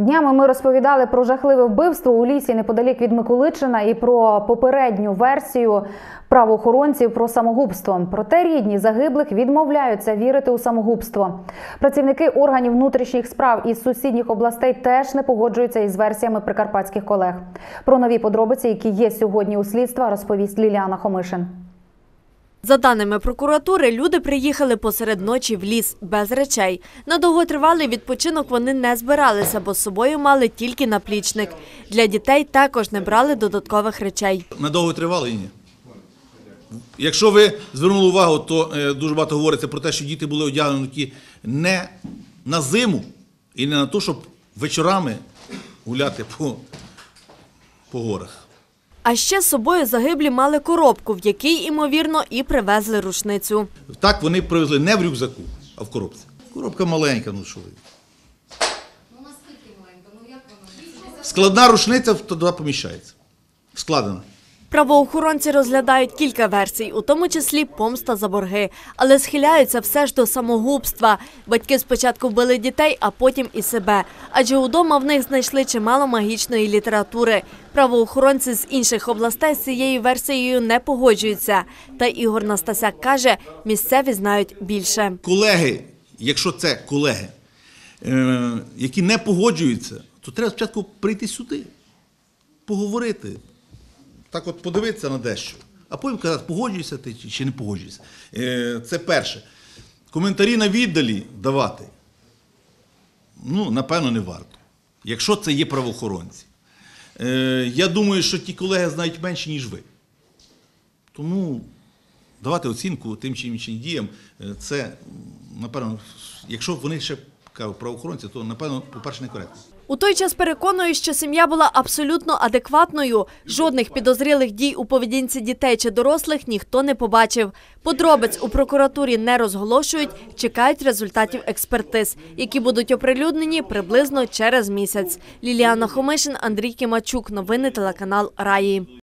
Днями ми розповідали про жахливе вбивство у лісі неподалік від Миколичина і про попередню версію правоохоронців про самогубство. Проте рідні загиблих відмовляються вірити у самогубство. Працівники органів внутрішніх справ із сусідніх областей теж не погоджуються із версіями прикарпатських колег. Про нові подробиці, які є сьогодні у слідства, розповість Ліліана Хомишин. За даними прокуратури, люди приїхали посеред ночі в ліс без речей. На довготривалий відпочинок вони не збиралися, бо з собою мали тільки наплічник. Для дітей також не брали додаткових речей. Надовго тривали ні. Якщо ви звернули увагу, то е, дуже багато говориться про те, що діти були одягнуті не на зиму і не на те, щоб вечорами гуляти по, по горах. А ще з собою загиблі мали коробку, в якій, ймовірно, і привезли рушницю. Так вони привезли не в рюкзаку, а в коробці. Коробка маленька, ну що ви. Складна рушниця туди поміщається. Складена. Правоохоронці розглядають кілька версій, у тому числі помста за борги, але схиляються все ж до самогубства. Батьки спочатку вбили дітей, а потім і себе. Адже удома в них знайшли чимало магічної літератури. Правоохоронці з інших областей з цією версією не погоджуються. Та Ігор Настасяк каже, місцеві знають більше. колеги, якщо це колеги, е, які не погоджуються, то треба спочатку прийти сюди, поговорити, так от подивитися на дещо, а потім казати, погоджуєшся ти чи- не погоджуєшся. Е, Це перше. Коментарі на віддалі давати, ну, напевно, не варто. Якщо це є правоохоронці. Е, Я думаю, що ті колеги знають менше, ніж ви. Тому давати оцінку тим чи іншим діям, е, це, напевно, якщо вони ще правоохоронці, то напевно, по-перше, некоректно. У той час переконує, що сім'я була абсолютно адекватною. Жодних підозрілих дій у поведінці дітей чи дорослих ніхто не побачив. Подробиць у прокуратурі не розголошують, чекають результатів експертиз, які будуть оприлюднені приблизно через місяць. Ліліана Хомишин, Андрій Кимачук. Новини телеканал Раї.